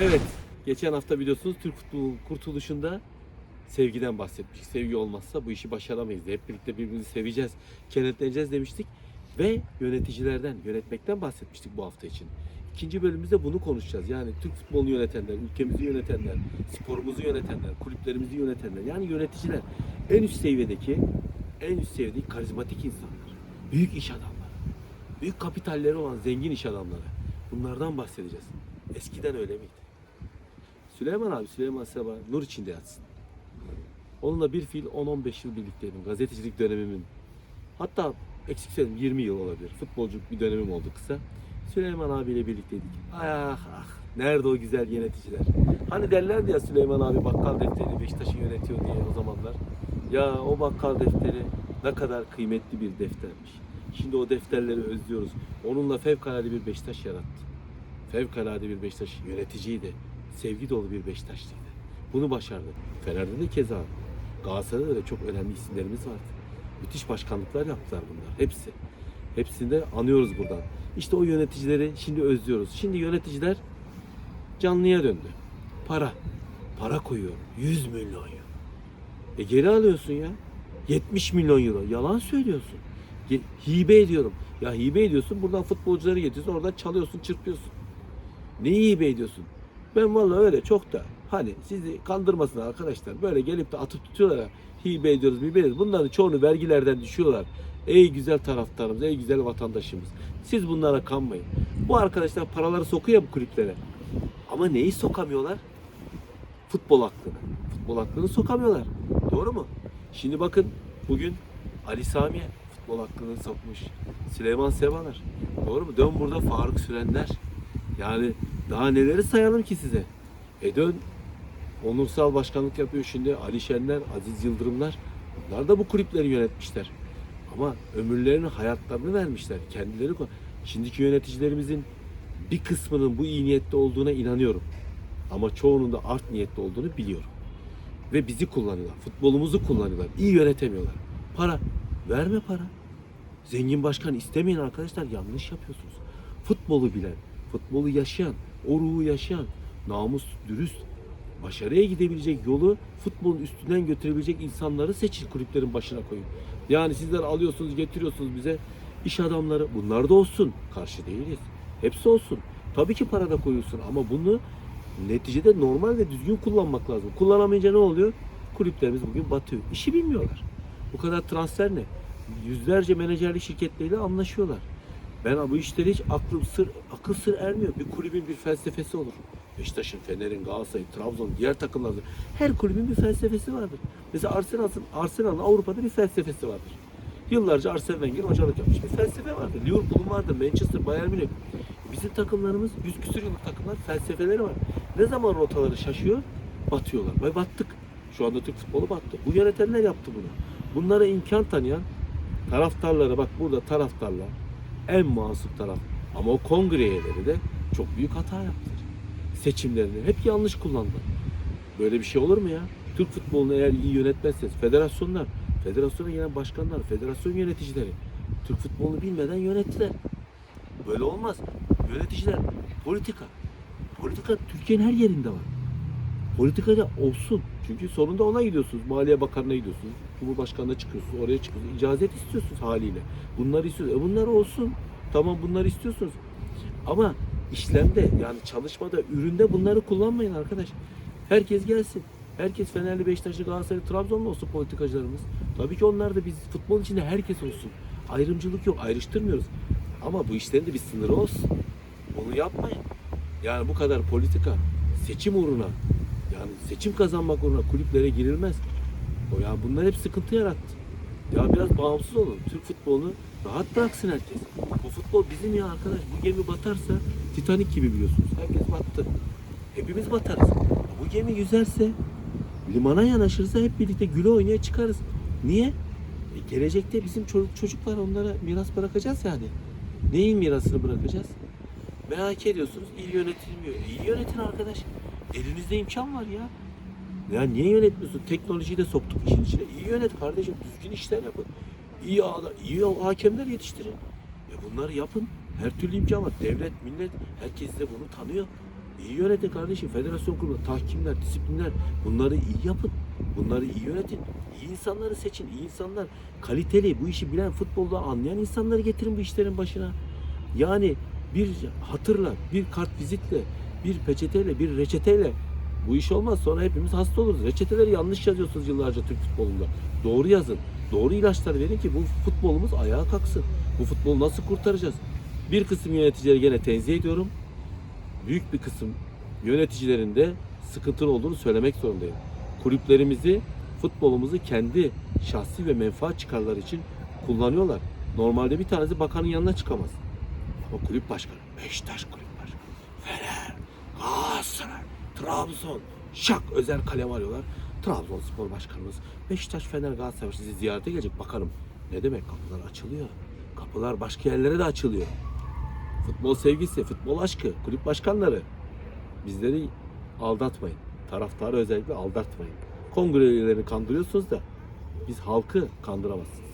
Evet, geçen hafta biliyorsunuz Türk futbolu kurtuluşunda sevgiden bahsetmiştik. Sevgi olmazsa bu işi başaramayız. Hep birlikte birbirimizi seveceğiz, kenetleneceğiz demiştik. Ve yöneticilerden, yönetmekten bahsetmiştik bu hafta için. İkinci bölümümüzde bunu konuşacağız. Yani Türk futbolunu yönetenler, ülkemizi yönetenler, sporumuzu yönetenler, kulüplerimizi yönetenler. Yani yöneticiler en üst seviyedeki, en üst seviyedeki karizmatik insanlar. Büyük iş adamları. Büyük kapitalleri olan zengin iş adamları. Bunlardan bahsedeceğiz. Eskiden öyle miydi? Süleyman abi, Süleyman Seba nur içinde yatsın. Onunla bir fil 10-15 yıl birlikteydim. Gazetecilik dönemimin. Hatta eksik söyleyeyim 20 yıl olabilir. Futbolculuk bir dönemim oldu kısa. Süleyman abiyle birlikteydik. Ah ah. Nerede o güzel yöneticiler? Hani derlerdi ya Süleyman abi bakkal defteri Beşiktaş'ı yönetiyor diye o zamanlar. Ya o bakkal defteri ne kadar kıymetli bir deftermiş. Şimdi o defterleri özlüyoruz. Onunla fevkalade bir Beşiktaş yarattı. Fevkalade bir Beşiktaş yöneticiydi. Sevgi dolu bir Beşiktaşlıydı. Bunu başardı. Fener'de de keza. Galatasaray'da da çok önemli isimlerimiz vardı. Müthiş başkanlıklar yaptılar bunlar. Hepsi. Hepsini de anıyoruz buradan. İşte o yöneticileri şimdi özlüyoruz. Şimdi yöneticiler canlıya döndü. Para. Para koyuyor. 100 milyon euro. E geri alıyorsun ya. 70 milyon euro. Yalan söylüyorsun. Hibe ediyorum. Ya hibe ediyorsun. Buradan futbolcuları getiriyorsun. Oradan çalıyorsun, çırpıyorsun. Neyi hibe ediyorsun? Ben vallahi öyle çok da hani sizi kandırmasın arkadaşlar. Böyle gelip de atıp tutuyorlar. Hibe ediyoruz, hibe ediyoruz. Bunların çoğunu vergilerden düşüyorlar. Ey güzel taraftarımız, ey güzel vatandaşımız. Siz bunlara kanmayın. Bu arkadaşlar paraları sokuyor bu kulüplere. Ama neyi sokamıyorlar? Futbol hakkını. Futbol hakkını sokamıyorlar. Doğru mu? Şimdi bakın bugün Ali Sami'ye futbol hakkını sokmuş. Süleyman Sevalar. Doğru mu? Dön burada Faruk Sürenler. Yani daha neleri sayalım ki size? E dön onursal başkanlık yapıyor şimdi Ali Şenler, Aziz Yıldırımlar. Bunlar da bu kulüpleri yönetmişler. Ama ömürlerini, hayatlarını vermişler. Kendileri Şimdiki yöneticilerimizin bir kısmının bu iyi niyetli olduğuna inanıyorum. Ama çoğunun da art niyetli olduğunu biliyorum. Ve bizi kullanıyorlar. Futbolumuzu kullanıyorlar. İyi yönetemiyorlar. Para. Verme para. Zengin başkan istemeyin arkadaşlar. Yanlış yapıyorsunuz. Futbolu bilen, futbolu yaşayan, o ruhu yaşayan, namus, dürüst, başarıya gidebilecek yolu futbolun üstünden götürebilecek insanları seçin kulüplerin başına koyun. Yani sizler alıyorsunuz, getiriyorsunuz bize iş adamları. Bunlar da olsun. Karşı değiliz. Hepsi olsun. Tabii ki para da koyuyorsun ama bunu neticede normal ve düzgün kullanmak lazım. Kullanamayınca ne oluyor? Kulüplerimiz bugün batıyor. İşi bilmiyorlar. Bu kadar transfer ne? Yüzlerce menajerlik şirketleriyle anlaşıyorlar. Ben bu işleri hiç aklım sır, akıl sır ermiyor. Bir kulübün bir felsefesi olur. Beşiktaş'ın, Fener'in, Galatasaray'ın, Trabzon'un, diğer takımların her kulübün bir felsefesi vardır. Mesela Arsenal'ın, Arsenal'ın Avrupa'da bir felsefesi vardır. Yıllarca Arsene Wenger hocalık yapmış. Bir felsefe vardır. Liverpool'un vardır, Manchester, Bayern Münih. Bizim takımlarımız, yüz küsur yıllık takımlar felsefeleri var. Ne zaman rotaları şaşıyor? Batıyorlar. Ve battık. Şu anda Türk futbolu battı. Bu yönetenler yaptı bunu. Bunlara imkan tanıyan taraftarlara bak burada taraftarlar en masum taraf. Ama o kongre de çok büyük hata yaptılar. Seçimlerini hep yanlış kullandılar. Böyle bir şey olur mu ya? Türk futbolunu eğer iyi yönetmezseniz federasyonlar, federasyona gelen başkanlar, federasyon yöneticileri Türk futbolunu bilmeden yönettiler. Böyle olmaz. Yöneticiler politika. Politika Türkiye'nin her yerinde var. Politikada olsun. Çünkü sonunda ona gidiyorsunuz. Maliye Bakanı'na gidiyorsunuz. Cumhurbaşkanı'na çıkıyorsunuz. Oraya çıkıyorsunuz. İcazet istiyorsunuz haliyle. Bunları istiyorsunuz. E bunlar olsun. Tamam bunları istiyorsunuz. Ama işlemde yani çalışmada, üründe bunları kullanmayın arkadaş. Herkes gelsin. Herkes Fenerli, Beşiktaşlı, Galatasaraylı, Trabzonlu olsun politikacılarımız. Tabii ki onlar da biz futbol içinde herkes olsun. Ayrımcılık yok, ayrıştırmıyoruz. Ama bu işlerin de bir sınırı olsun. Onu yapmayın. Yani bu kadar politika, seçim uğruna, yani seçim kazanmak uğruna kulüplere girilmez. O ya bunlar hep sıkıntı yarattı. Ya biraz bağımsız olun. Türk futbolunu rahat bıraksın herkes. Bu futbol bizim ya arkadaş. Bu gemi batarsa Titanik gibi biliyorsunuz. Herkes battı. Hepimiz batarız. Bu gemi yüzerse, limana yanaşırsa hep birlikte güle oynaya çıkarız. Niye? E, gelecekte bizim çocuk, çocuklar onlara miras bırakacağız yani. Neyin mirasını bırakacağız? Merak ediyorsunuz iyi yönetilmiyor. İyi yönetin arkadaş. Elinizde imkan var ya. Ya niye yönetmiyorsun? Teknolojiyi de soktuk işin içine. İyi yönet kardeşim. Düzgün işler yapın. İyi, ağla- iyi hakemler yetiştirin. E bunları yapın. Her türlü imkan var. Devlet, millet, herkes de bunu tanıyor. iyi yönetin kardeşim. Federasyon kurulu, tahkimler, disiplinler bunları iyi yapın. Bunları iyi yönetin. İyi insanları seçin. iyi insanlar, kaliteli, bu işi bilen, futbolda anlayan insanları getirin bu işlerin başına. Yani bir hatırla, bir kart vizitle, bir peçeteyle, bir reçeteyle bu iş olmaz. Sonra hepimiz hasta oluruz. Reçeteleri yanlış yazıyorsunuz yıllarca Türk futbolunda. Doğru yazın. Doğru ilaçlar verin ki bu futbolumuz ayağa kalksın. Bu futbolu nasıl kurtaracağız? Bir kısım yöneticileri gene tenzih ediyorum. Büyük bir kısım yöneticilerin de sıkıntılı olduğunu söylemek zorundayım. Kulüplerimizi, futbolumuzu kendi şahsi ve menfaat çıkarları için kullanıyorlar. Normalde bir tanesi bakanın yanına çıkamaz. Ama kulüp başkanı, Beşiktaş kulüp başkanı, Fener, Galatasaray, Trabzon, şak özel kalem arıyorlar. Trabzonspor başkanımız, Beşiktaş, Fener, Galatasaray sizi ziyarete gelecek bakarım. Ne demek kapılar açılıyor. Kapılar başka yerlere de açılıyor. Futbol sevgisi, futbol aşkı, kulüp başkanları. Bizleri aldatmayın. Taraftarı özellikle aldatmayın. Kongre üyelerini kandırıyorsunuz da biz halkı kandıramazsınız.